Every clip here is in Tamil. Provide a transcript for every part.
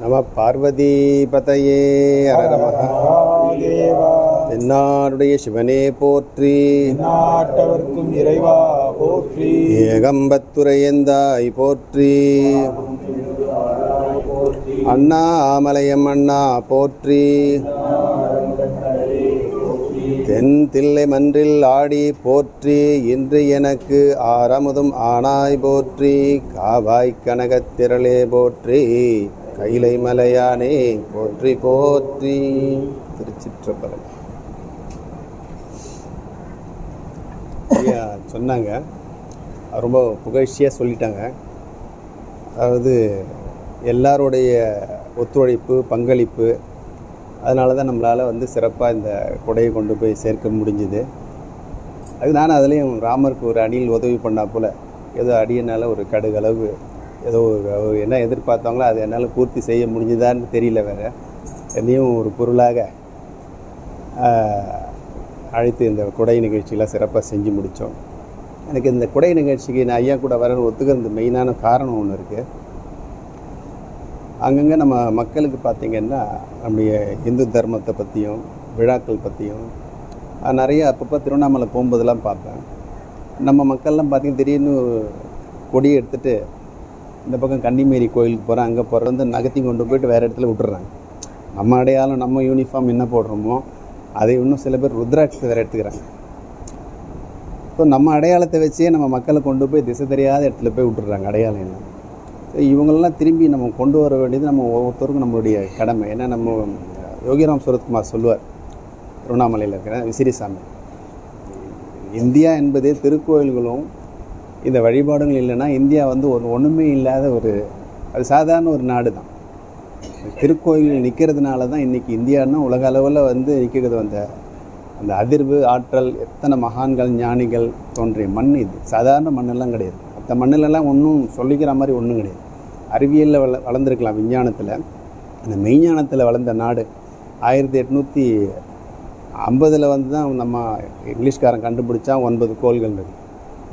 நம பார்வதிபதையே தேவா தென்னாடுடைய சிவனே போற்றி. நாட்டவர்க்கும் இறைவா போற்றி. ஏகம்பத்துரையந்தாய் போற்றி. அண்ணாமலையம் அண்ணா போற்றி. தென் தில்லை மன்றில் ஆடி போற்றி. இன்று எனக்கு ஆரமுதும் ஆனாய் போற்றி. காவாய் கனகத் திரளே போற்றி. கைலை மலையானே போற்றி போற்றி. திருச்சிற்றம்பலம். ஐயா சொன்னாங்க. ரொம்ப புகழ்ச்சியாக சொல்லிட்டாங்க. அதாவது எல்லாருடைய ஒத்துழைப்பு பங்களிப்பு அதனால தான் நம்மளால் வந்து சிறப்பாக இந்த கொடையை கொண்டு போய் சேர்க்க முடிஞ்சுது. அது நான் அதுலேயும் ராமருக்கு ஒரு அணில் உதவி பண்ணா போல். ஏதோ அடியனால் ஒரு கடுகளவு ஏதோ ஒரு என்ன எதிர்பார்த்தாங்களோ அதை என்னால் பூர்த்தி செய்ய முடிஞ்சுதான்னு தெரியல வேறு. என்னையும் ஒரு பொருளாக அழைத்து இந்த குடை நிகழ்ச்சியெலாம் சிறப்பாக செஞ்சு முடித்தோம் எனக்கு இந்த கொடை நிகழ்ச்சிக்கு நான் ஐயா கூட வர ஒத்துக்கிறது மெயினான காரணம் ஒன்று இருக்குது அங்கங்கே நம்ம மக்களுக்கு பார்த்திங்கன்னா நம்முடைய இந்து தர்மத்தை பற்றியும் விழாக்கள் பற்றியும் நிறைய அப்பப்போ திருவண்ணாமலை போகும்போதெல்லாம் பார்ப்பேன். நம்ம மக்கள்லாம் பார்த்திங்கன்னா திடீர்னு கொடியை எடுத்துகிட்டு இந்த பக்கம் கன்னிமேரி கோயிலுக்கு போகிறேன் அங்கே போகிறேன் வந்து நகர்த்தி கொண்டு போயிட்டு வேறு இடத்துல விட்டுறாங்க. நம்ம அடையாளம் நம்ம யூனிஃபார்ம் என்ன போடுறோமோ அதை இன்னும் சில பேர் ருத்ராட்சத்தை வேறு எடுத்துக்கிறாங்க. ஸோ நம்ம அடையாளத்தை வச்சே நம்ம மக்களை கொண்டு போய் திசை தெரியாத இடத்துல போய் விட்டுறாங்க அடையாளம் என்ன? ஸோ இவங்களெல்லாம் திரும்பி நம்ம கொண்டு வர வேண்டியது நம்ம ஒவ்வொருத்தருக்கும் நம்மளுடைய கடமை. ஏன்னா நம்ம யோகிராம் சுரத்குமார் சொல்லுவார் திருவண்ணாமலையில் இருக்கிற விசிறிசாமி. இந்தியா என்பதே திருக்கோயில்களும் இந்த வழிபாடுகள் இல்லைன்னா இந்தியா வந்து ஒரு ஒன்றுமே இல்லாத ஒரு அது சாதாரண ஒரு நாடு தான் திருக்கோயில்கள் நிற்கிறதுனால தான் இன்றைக்கி இந்தியான்னா உலக அளவில் வந்து நிற்கிறது அந்த அந்த அதிர்வு ஆற்றல் எத்தனை மகான்கள் ஞானிகள் தோன்றிய மண் இது. சாதாரண மண்ணெல்லாம் கிடையாது. மற்ற மண்ணிலெல்லாம் ஒன்றும் சொல்லிக்கிற மாதிரி ஒன்றும் கிடையாது. அறிவியலில் வள வளர்ந்துருக்கலாம் விஞ்ஞானத்தில். அந்த மெய்ஞானத்தில் வளர்ந்த நாடு ஆயிரத்தி எட்நூற்றி ஐம்பதில் வந்து தான் நம்ம இங்கிலீஷ்காரன் கண்டுபிடிச்சா ஒன்பது கோள்கள் இருக்குது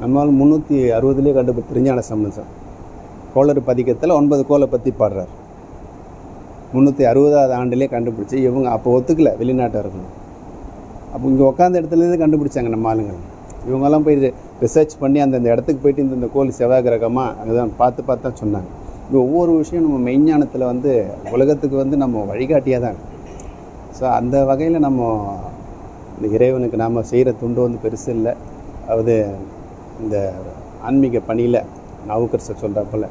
நம்மால் முந்நூற்றி அறுபதுலேயே கண்டுபிடி திருஞான சம்பந்தம் கோளறு பதிக்கத்தில் ஒன்பது கோலை பற்றி பாடுறார். முந்நூற்றி அறுபதாவது ஆண்டுலேயே கண்டுபிடிச்சி இவங்க அப்போ ஒத்துக்கல வெளிநாட்டாக இருக்கணும். அப்போ இங்கே உட்காந்த இடத்துலேருந்து கண்டுபிடிச்சாங்க நம்ம ஆளுங்கள். இவங்கெல்லாம் போய் ரிசர்ச் பண்ணி அந்தந்த இடத்துக்கு போயிட்டு இந்த கோல் செவ்வாய் கிரகமாக அங்கே தான் பார்த்து பார்த்து தான் சொன்னாங்க. இங்கே ஒவ்வொரு விஷயம் நம்ம மெய்ஞானத்தில் வந்து உலகத்துக்கு வந்து நம்ம வழிகாட்டியாக தான் ஸோ அந்த வகையில் நம்ம இந்த இறைவனுக்கு நாம் செய்கிற துண்டு வந்து பெருசு இல்லை. அதாவது இந்த ஆன்மீக பணியில் நாவுக்கரசர் சொல்கிறாப்புல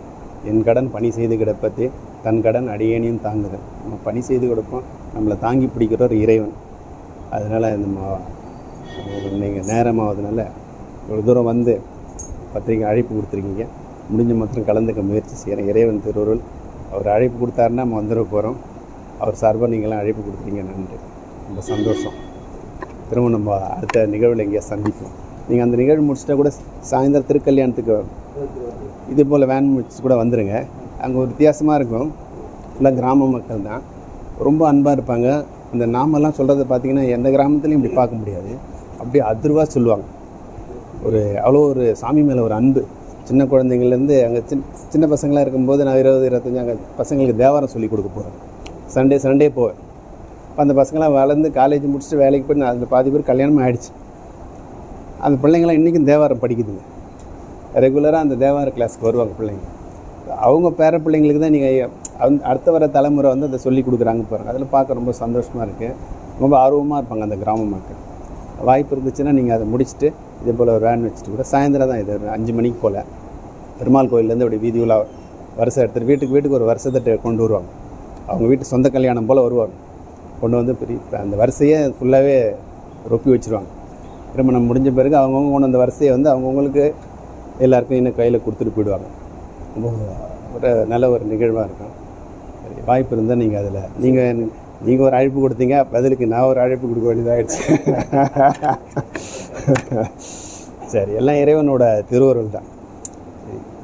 என் கடன் பணி செய்து கிடப்பதே தன் கடன் அடியேனையும் தாங்குது நம்ம பணி செய்து கொடுப்போம் நம்மளை தாங்கி பிடிக்கிற ஒரு இறைவன். அதனால் நம்ம நீங்கள் நேரமாவதுனால இவ்வளோ தூரம் வந்து பத்திரிக்கை அழைப்பு கொடுத்துருக்கீங்க. முடிஞ்ச மாத்திரம் கலந்துக்க முயற்சி செய்கிறேன் இறைவன் திருவருள் அவர் அழைப்பு கொடுத்தாருன்னா நம்ம வந்துட போகிறோம் அவர் சார்பாக நீங்களாம் அழைப்பு கொடுத்துருங்க நன்றி. ரொம்ப சந்தோஷம். திரும்ப நம்ம அடுத்த நிகழ்வில் எங்கேயா சந்திப்போம். நீங்கள் அந்த நிகழ்வு முடிச்சிட்டா கூட சாயந்தரம் திருக்கல்யாணத்துக்கு இதே போல் வேன் முடிச்சு கூட வந்துடுங்க அங்கே ஒரு வித்தியாசமாக இருக்கும். ஃபுல்லாக கிராம மக்கள் தான். ரொம்ப அன்பாக இருப்பாங்க. அந்த நாமெல்லாம் சொல்கிறத பார்த்தீங்கன்னா எந்த கிராமத்துலையும் இப்படி பார்க்க முடியாது. அப்படியே அதிர்வாக சொல்லுவாங்க. ஒரு அவ்வளோ ஒரு சாமி மேலே ஒரு அன்பு. சின்ன குழந்தைங்கள்லேருந்து அங்கே சின்ன சின்ன பசங்களாக இருக்கும்போது நான் இருபது இருபத்தஞ்சி அங்கே பசங்களுக்கு தேவாரம் சொல்லி கொடுக்க போகிறேன் சண்டே சண்டே போவேன். அந்த பசங்களாம் வளர்ந்து காலேஜ் முடிச்சுட்டு வேலைக்கு போய் நான் அதில் பாதி பேர் கல்யாணம் ஆகிடுச்சு அந்த பிள்ளைங்களாம் இன்றைக்கும் தேவாரம் படிக்குதுங்க. ரெகுலராக அந்த தேவார கிளாஸ்க்கு வருவாங்க பிள்ளைங்க. அவங்க பேர பிள்ளைங்களுக்கு தான் நீங்கள் அந் அடுத்த வர தலைமுறை வந்து அதை சொல்லி கொடுக்குறாங்க பாருங்கள் அதில் பார்க்க ரொம்ப சந்தோஷமாக இருக்குது ரொம்ப ஆர்வமாக இருப்பாங்க அந்த கிராம மக்கள். வாய்ப்பு இருந்துச்சுன்னா நீங்கள் அதை முடிச்சுட்டு இதே போல் ஒரு வேன் வச்சுட்டு கூட சாயந்தரம் தான் இது ஒரு அஞ்சு மணிக்கு போல். பெருமாள் கோயிலேருந்து அப்படி வீதி உலா வருஷம் எடுத்துகிட்டு வீட்டுக்கு வீட்டுக்கு ஒரு வருஷத்தை கொண்டு வருவாங்க. அவங்க வீட்டு சொந்த கல்யாணம் போல் வருவாங்க. கொண்டு வந்து பெரிய அந்த வரிசையே ஃபுல்லாகவே ரொப்பி வச்சுருவாங்க. திருமணம் முடிஞ்ச பிறகு அவங்கவுங்க கொண்டு வந்த வரிசையை வந்து அவங்கவுங்களுக்கு எல்லாருக்கும் இன்னும் கையில் கொடுத்துட்டு போயிடுவாங்க. ரொம்ப ஒரு நல்ல ஒரு நிகழ்வாக இருக்கும். சரி வாய்ப்பு இருந்தால் நீங்கள் அதில் நீங்கள் நீங்கள் ஒரு அழைப்பு கொடுத்தீங்க பதிலுக்கு நான் ஒரு அழைப்பு கொடுக்க வேண்டியதாகிடுச்சு சரி எல்லாம் இறைவனோட திருவருள் தான்.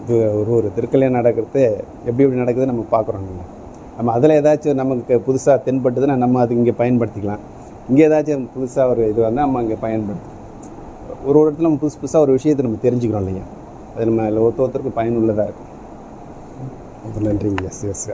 இது ஒரு ஒரு திருக்கல்யாணம் நடக்கிறது எப்படி எப்படி நடக்குது நம்ம பார்க்குறோம் நம்ம. நம்ம அதில் ஏதாச்சும் நமக்கு புதுசாக தென்பட்டுதுன்னா நம்ம அது இங்கே பயன்படுத்திக்கலாம். இங்கே ஏதாச்சும் புதுசாக ஒரு இது வந்தால் நம்ம அங்கே பயன்படுத்தலாம் ஒரு ஒரு இடத்துல நம்ம புதுசு புதுசாக ஒரு விஷயத்தை நம்ம தெரிஞ்சுக்கிறோம் இல்லையா? அது நம்ம ஒருத்த ஒருத்தருக்கு பயனுள்ளதாக இருக்கும். ரொம்ப நன்றிங்க. S S